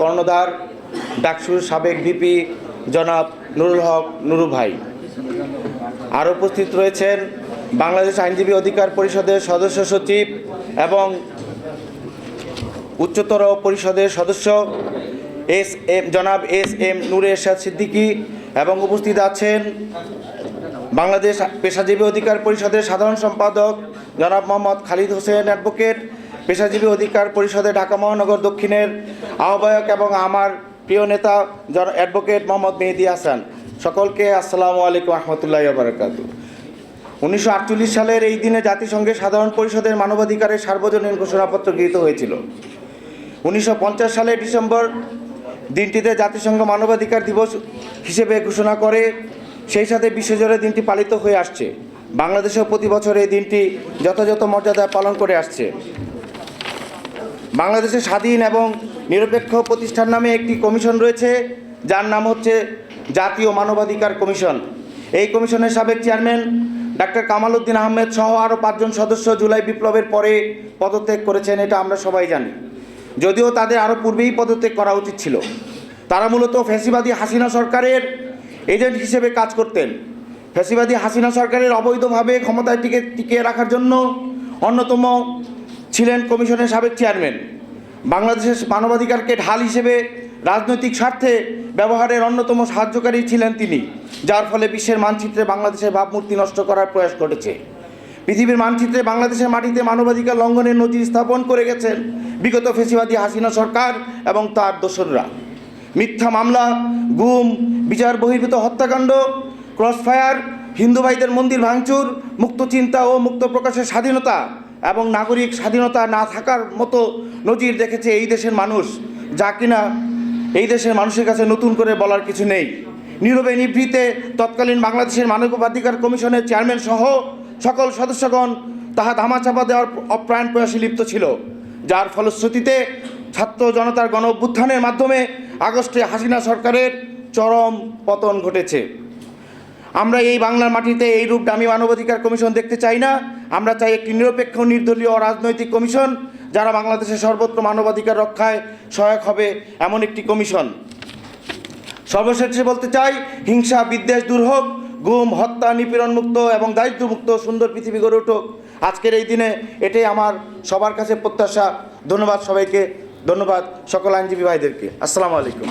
কর্ণধার ডাকসুর সাবেক ভিপি জনাব নুরুল হক নুরু ভাই। আর উপস্থিত রয়েছেন বাংলাদেশ আইনজীবী অধিকার পরিষদের সদস্য সচিব এবং উচ্চতর পরিষদের সদস্য এস এম, জনাব এস এম নূরে এরশাদ সিদ্দিকী এবং উপস্থিত আছেন বাংলাদেশ পেশাজীবী অধিকার পরিষদের সাধারণ সম্পাদক জনাব মোহাম্মদ খালিদ হোসেন অ্যাডভোকেট পেশাজীবী অধিকার পরিষদে ঢাকা মহানগর দক্ষিণের আহ্বায়ক এবং আমার প্রিয় নেতা জন অ্যাডভোকেট মোহাম্মদ মেহেদি হাসান। সকলকে আসসালামু আলাইকুম রহমতুল্লাহ বারকাত উনিশশো আটচল্লিশ সালের এই দিনে জাতিসংঘের সাধারণ পরিষদের মানবাধিকারের সার্বজনীন ঘোষণাপত্র গৃহীত হয়েছিল। উনিশশো পঞ্চাশ সালের ডিসেম্বর দিনটিতে জাতিসংঘ মানবাধিকার দিবস হিসেবে ঘোষণা করে, সেই সাথে বিশ্বজুড়ে দিনটি পালিত হয়ে আসছে। বাংলাদেশেও প্রতি বছর এই দিনটি যথাযথ মর্যাদায় পালন করে আসছে। বাংলাদেশের স্বাধীন এবং নিরপেক্ষ প্রতিষ্ঠান নামে একটি কমিশন রয়েছে, যার নাম হচ্ছে জাতীয় মানবাধিকার কমিশন। এই কমিশনের সাবেক চেয়ারম্যান ডাক্তার কামাল উদ্দিন আহমেদ সহ আরও পাঁচজন সদস্য জুলাই বিপ্লবের পরে পদত্যাগ করেছেন, এটা আমরা সবাই জানি। যদিও তাদের আরও পূর্বেই পদত্যাগ করা উচিত ছিল। তারা মূলত ফ্যাসিবাদী হাসিনা সরকারের এজেন্ট হিসেবে কাজ করতেন। ফ্যাসিবাদী হাসিনা সরকারের অবৈধভাবে ক্ষমতায় টিকে, টিকিয়ে রাখার জন্য অন্যতম ছিলেন কমিশনের সাবেক চেয়ারম্যান। বাংলাদেশের মানবাধিকারকে ঢাল হিসেবে রাজনৈতিক স্বার্থে ব্যবহারের অন্যতম সাহায্যকারী ছিলেন তিনি, যার ফলে বিশ্বের মানচিত্রে বাংলাদেশের ভাবমূর্তি নষ্ট করার প্রয়াস ঘটেছে। পৃথিবীর মানচিত্রে বাংলাদেশের মাটিতে মানবাধিকার লঙ্ঘনের নজির স্থাপন করে গেছেন বিগত ফেসিবাদী হাসিনা সরকার এবং তার দোসররা। মিথ্যা মামলা, গুম, বিচার বহির্ভূত হত্যাকাণ্ড, ক্রসফায়ার, হিন্দু ভাইদের মন্দির ভাঙচুর, মুক্ত চিন্তা ও মুক্ত প্রকাশের স্বাধীনতা এবং নাগরিক স্বাধীনতা না থাকার মতো নজির দেখেছে এই দেশের মানুষ, যা কিনা এই দেশের মানুষের কাছে নতুন করে বলার কিছু নেই। নীরবে নিভৃতে তৎকালীন বাংলাদেশের মানবাধিকার কমিশনের চেয়ারম্যান সহ সকল সদস্যগণ তাহা ধামাচাপা দেওয়ার অপ্রাণ প্রয়াসে লিপ্ত ছিল, যার ফলশ্রুতিতে ছাত্র জনতার গণ অভ্যুত্থানের মাধ্যমে আগস্টে হাসিনা সরকারের চরম পতন ঘটেছে। আমরা এই বাংলার মাটিতে এই রূপ দামি মানবাধিকার কমিশন দেখতে চাই না আমরা চাই একটি নিরপেক্ষ নির্দলীয় রাজনৈতিক কমিশন যারা বাংলাদেশের সর্বত্র মানবাধিকার রক্ষায় সহায়ক হবে এমন একটি কমিশন। সর্বশেষে বলতে চাই, হিংসা, বিদ্বেষ দূর হোক, গুম, হত্যা নিপীড়ন মুক্ত এবং দারিদ্র্যমুক্ত সুন্দর পৃথিবী গড়ে উঠুক। আজকের এই দিনে এটাই আমার সবার কাছে প্রত্যাশা। ধন্যবাদ সবাইকে। ধন্যবাদ সকল আইনজীবী ভাইদেরকে। আসসালামু আলাইকুম।